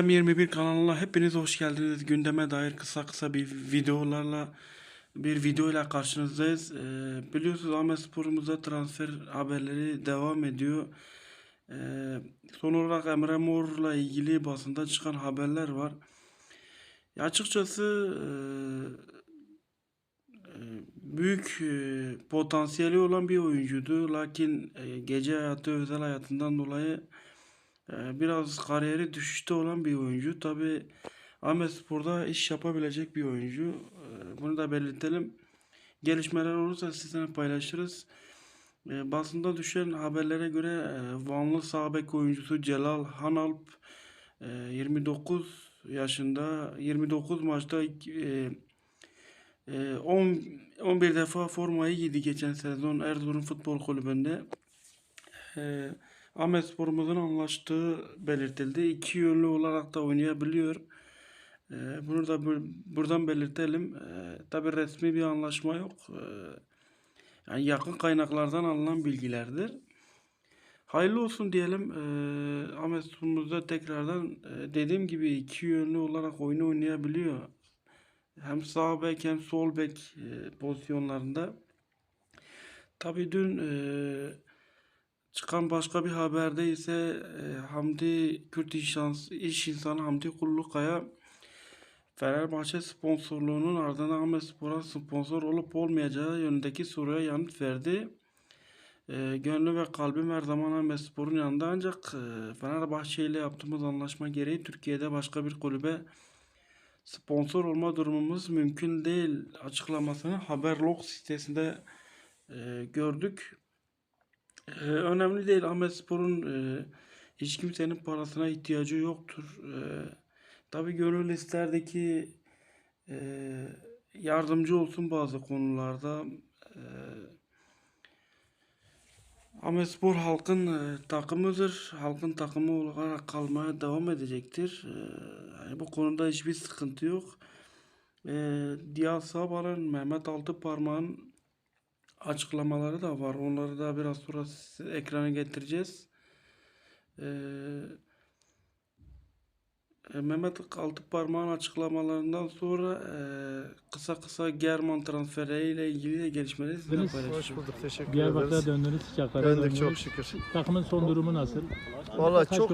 Gündem 21 kanalına hepiniz hoş geldiniz. Gündeme dair kısa kısa bir videolarla bir video ile karşınızdayız. Ee, biliyorsunuz Ahmet Spor'umuzda transfer haberleri devam ediyor. Ee, son olarak Emre Mor'la ilgili basında çıkan haberler var. Ya açıkçası e, e, büyük e, potansiyeli olan bir oyuncuydu. Lakin e, gece hayatı, özel hayatından dolayı Biraz kariyeri düşüşte olan bir oyuncu. Tabi Ahmet Spor'da iş yapabilecek bir oyuncu. Ee, Bunu da belirtelim. Gelişmeler olursa sizinle paylaşırız. Ee, Basında düşen haberlere göre e, Vanlı sağ bek oyuncusu Celal Hanalp e, 29 yaşında 29 maçta e, e, 10 11 defa formayı giydi geçen sezon Erzurum Futbol Kulübü'nde. Ahmet Spor'umuzun anlaştığı belirtildi. İki yönlü olarak da oynayabiliyor. Ee, bunu da bur- buradan belirtelim. Ee, tabii resmi bir anlaşma yok. Ee, yani yakın kaynaklardan alınan bilgilerdir. Hayırlı olsun diyelim. Ee, Ahmet Spor'umuzda tekrardan e, dediğim gibi iki yönlü olarak oyunu oynayabiliyor. Hem sağ bek hem sol bek e, pozisyonlarında. Tabii dün e, Çıkan başka bir haberde ise e, Hamdi Kürt iş, iş insanı Hamdi Kullukaya Fenerbahçe sponsorluğunun ardından Ahmet Spor'a sponsor olup olmayacağı yönündeki soruya yanıt verdi. E, gönlü ve kalbim her zaman Ahmet Spor'un yanında ancak e, Fenerbahçe ile yaptığımız anlaşma gereği Türkiye'de başka bir kulübe sponsor olma durumumuz mümkün değil açıklamasını Haberlog sitesinde e, gördük. Ee, önemli değil. Ahmet Spor'un e, hiç kimsenin parasına ihtiyacı yoktur. E, tabii gönül ki e, yardımcı olsun bazı konularda. E, Ahmet Spor halkın e, takımıdır. Halkın takımı olarak kalmaya devam edecektir. E, yani bu konuda hiçbir sıkıntı yok. E, Diya Sabal'ın, Mehmet Altıparmak'ın açıklamaları da var. Onları da biraz sonra ekrana getireceğiz. Ee, e, Mehmet Altıparmak'ın açıklamalarından sonra e, kısa kısa German transferiyle ilgili de gelişmeleri sizinle paylaşacağım. Hoş bulduk. Teşekkür Diyarbakır'a ederiz. döndünüz, sıcaklara Döndük döndünüz. çok şükür. Takımın son durumu nasıl? Valla Kaç çok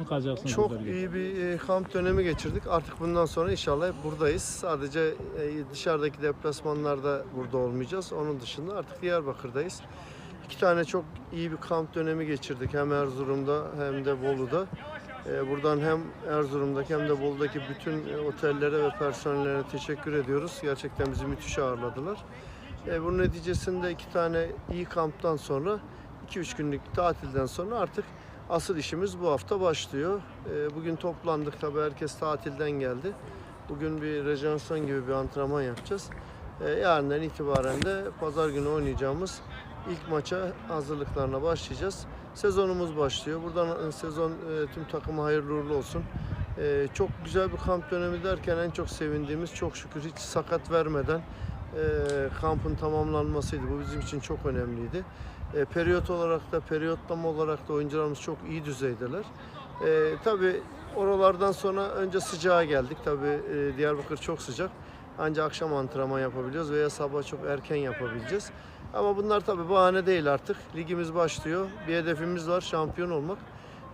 çok bölgede? iyi bir e, kamp dönemi geçirdik. Artık bundan sonra inşallah hep buradayız. Sadece e, dışarıdaki deplasmanlarda burada olmayacağız. Onun dışında artık Diyarbakır'dayız. İki tane çok iyi bir kamp dönemi geçirdik. Hem Erzurum'da hem de Bolu'da. E, Buradan hem Erzurum'daki hem de Bolu'daki bütün e, otellere ve personellerine teşekkür ediyoruz. Gerçekten bizi müthiş ağırladılar. E, bunun neticesinde iki tane iyi kamptan sonra 2-3 günlük tatilden sonra artık asıl işimiz bu hafta başlıyor. E, bugün toplandık tabii herkes tatilden geldi. Bugün bir rejenerasyon gibi bir antrenman yapacağız. Yarından itibaren de pazar günü oynayacağımız ilk maça hazırlıklarına başlayacağız. Sezonumuz başlıyor. Buradan e, sezon e, tüm takıma hayırlı uğurlu olsun. E, çok güzel bir kamp dönemi derken en çok sevindiğimiz çok şükür hiç sakat vermeden kampın tamamlanmasıydı. Bu bizim için çok önemliydi. Periyot olarak da periyotlama olarak da oyuncularımız çok iyi düzeydeler. Tabii oralardan sonra önce sıcağa geldik. Tabii Diyarbakır çok sıcak. Ancak akşam antrenman yapabiliyoruz veya sabah çok erken yapabileceğiz. Ama bunlar tabii bahane değil artık. Ligimiz başlıyor. Bir hedefimiz var şampiyon olmak.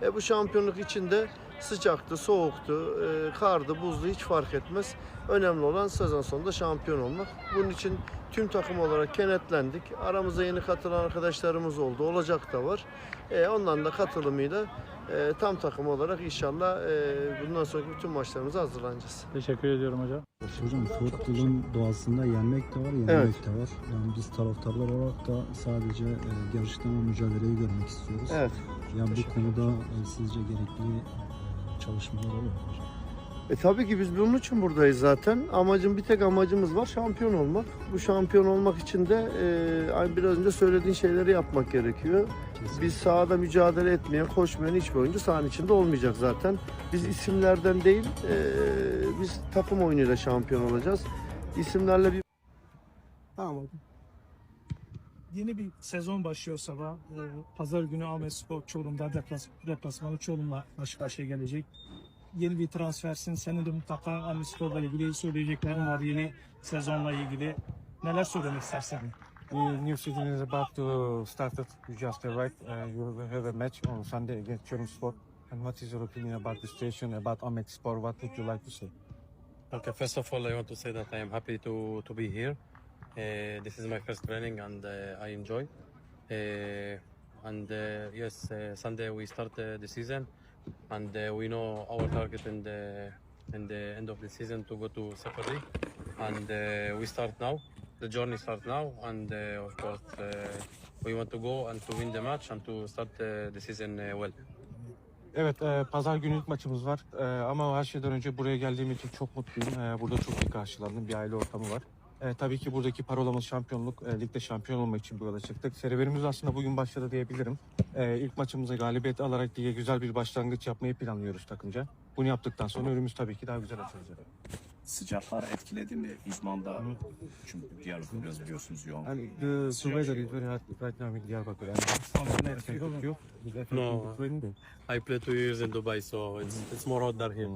E, bu şampiyonluk için de sıcaktı, soğuktu, e, kardı, buzlu hiç fark etmez. Önemli olan sezon sonunda şampiyon olmak. Bunun için tüm takım olarak kenetlendik. Aramıza yeni katılan arkadaşlarımız oldu. Olacak da var. E, onların da katılımıyla e, tam takım olarak inşallah e, bundan sonraki bütün maçlarımıza hazırlanacağız. Teşekkür ediyorum hocam. Hocam futbolun doğasında yenmek de var, yenilmek Evet. de var. Yani biz taraftarlar olarak da sadece e, gerçekten o mücadeleyi görmek istiyoruz. Evet. Yani bu konuda e, sizce gerekli çalışmalar olur mu? E tabii ki biz bunun için buradayız zaten. Amacım bir tek amacımız var şampiyon olmak. Bu şampiyon olmak için de e, ay biraz önce söylediğin şeyleri yapmak gerekiyor. Kesinlikle. Biz sahada mücadele etmeyen, koşmayan hiçbir oyuncu sahanın içinde olmayacak zaten. Biz isimlerden değil, e, biz takım oyunuyla şampiyon olacağız. İsimlerle bir Tamam. Yeni bir sezon başlıyor sabah. Ee, Pazar günü Ahmet Spor Çorum'da deplas deplasmanı Çorum'la karşı karşıya gelecek. yeni bir transfersin. Senin de mutlaka Amispor'la ilgili söyleyeceklerin var yeni sezonla ilgili. Neler söylemek istersin? The new season is about to start. You just arrived. Uh, you have a match on Sunday against Sport. And what is your opinion about the situation, about Ahmet Sport? What would you like to say? Okay, first of all, I want to say that I am happy to, to be here. Uh, this is my first training and uh, I enjoy. Uh, and uh, yes, uh, Sunday we start uh, the season, and uh, we know our target in the in the end of the season to go to Super and uh, we start now. The journey starts now, and uh, of course uh, we want to go and to win the match and to start uh, the season uh, well. Evet, e, pazar günü ilk maçımız var. E, ama her şeyden önce buraya geldiğim için çok mutluyum. E, burada çok iyi karşılandım. Bir aile ortamı var. E, tabii ki buradaki parolamız şampiyonluk. E, ligde şampiyon olmak için bu yola çıktık. Serüvenimiz aslında bugün başladı diyebilirim. E, ilk maçımıza galibiyet alarak lige güzel bir başlangıç yapmayı planlıyoruz takımca. Bunu yaptıktan sonra önümüz tabii ki daha güzel açılacak. Sıcaklar etkiledi mi İzman'da? Çünkü Diyarbakır biraz biliyorsunuz yoğun. And the, the weather is very hot right now in Diyarbakır. And you, No. I played two years in Dubai, so it's it's more hot than here.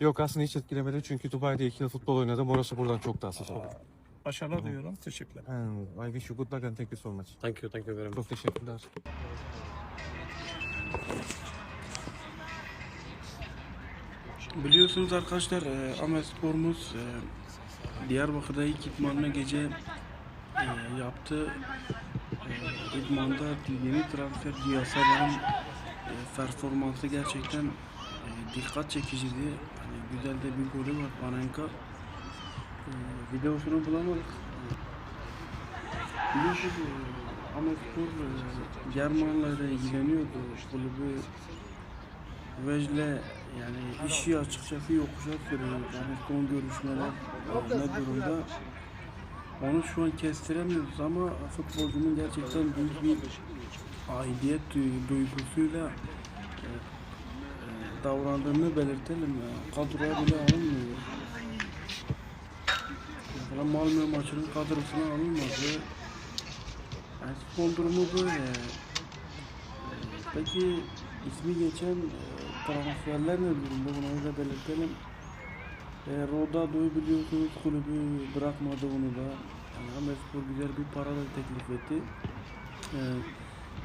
Yok aslında hiç etkilemedi çünkü Dubai'de iki yıl futbol oynadım. Orası buradan çok daha sıcak. Başarılar diliyorum. Teşekkürler. And I wish you good luck and thank you so much. Thank you, thank you very much. Çok teşekkürler. Biliyorsunuz arkadaşlar e, Ahmet Spor'umuz e, Diyarbakır'da ilk idmanını gece e, yaptı. E, idmanda yeni transfer Diyasalan e, performansı gerçekten dikkat çekiciydi. Hani güzel de bir golü var Panenka. E, videosunu bulamadık. Biliyorsunuz e, Ahmet Spor e, Germanlarla ilgileniyordu. Kulübü Vejle yani işi açıkçası yokuşa sürüyor. Yani son görüşmeler ne durumda onu şu an kestiremiyoruz ama futbolcunun gerçekten büyük bir aidiyet duy- duygusuyla e, davrandığını belirtelim. Ya. Kadroya bile alınmıyor. Mesela Malmö maçının kadrosuna alınmadı. Yani son durumu böyle. E, Peki ismi geçen e, transferler ne durumda? Bunu da belirtelim. E, Rodado'yu biliyorsunuz kulübü bırakmadı onu da. Yani Ahmetspor güzel bir para da teklif etti. E,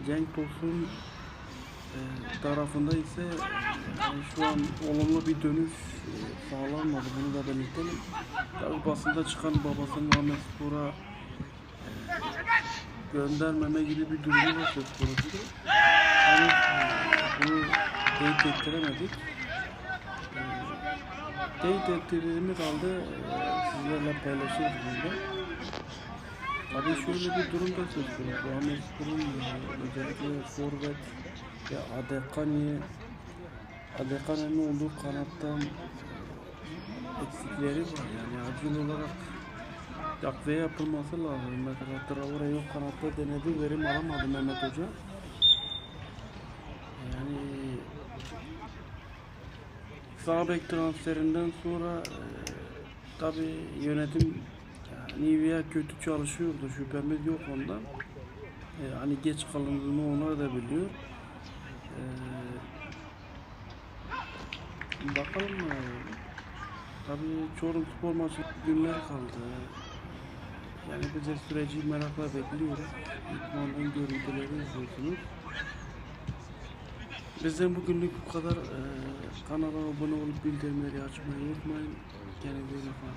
Cenk Tosun e, tarafında ise yani şu an olumlu bir dönüş e, sağlanmadı. Bunu da belirtelim. Tabi basında çıkan babasının Ahmetspor'a e, göndermeme gibi bir durumu var söz konusu. Yani e, bunu teyit ettiremedik. Teyit ettirdiğimiz halde sizlerle paylaşırız burada. Tabii şöyle bir durum da söz konusu. Ahmetspor'un e, özellikle forvet ve Adekani Adekani'nin olduğu kanattan eksikleri var. Yani acil olarak takviye yapılması lazım. Mesela Traore yok kanatta denedi verim alamadı Mehmet Hoca. Yani sağ bek transferinden sonra e, tabi yönetim yani Nivea kötü çalışıyordu şüphemiz yok ondan. E, hani geç kalındığını onlar da biliyor. E, bakalım e, tabi Çorum Spor maçı günler kaldı. Yani biz de süreci merakla bekliyoruz. İtmanın görüntüleri izliyorsunuz. Bizden bugünlük bu kadar. Ee, kanala abone olup bildirimleri açmayı unutmayın. Kendinize iyi bakın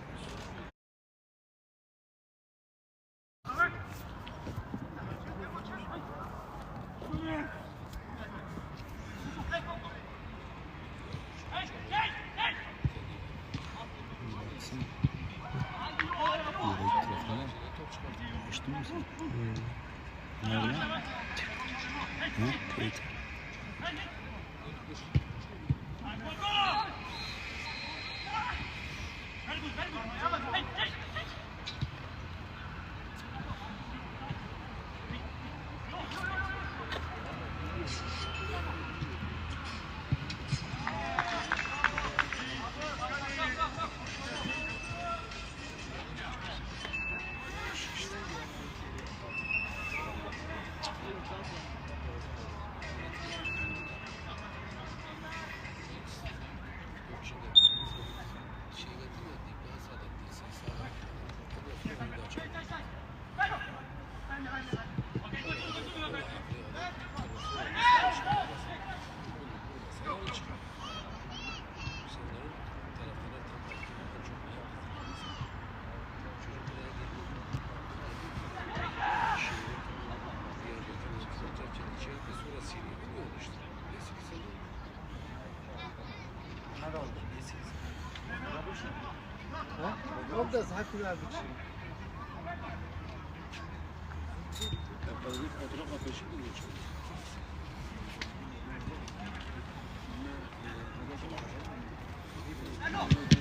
musun? Hmm. Hey, hey! Arkadaşlar. O da zaten verdik şimdi. Hello.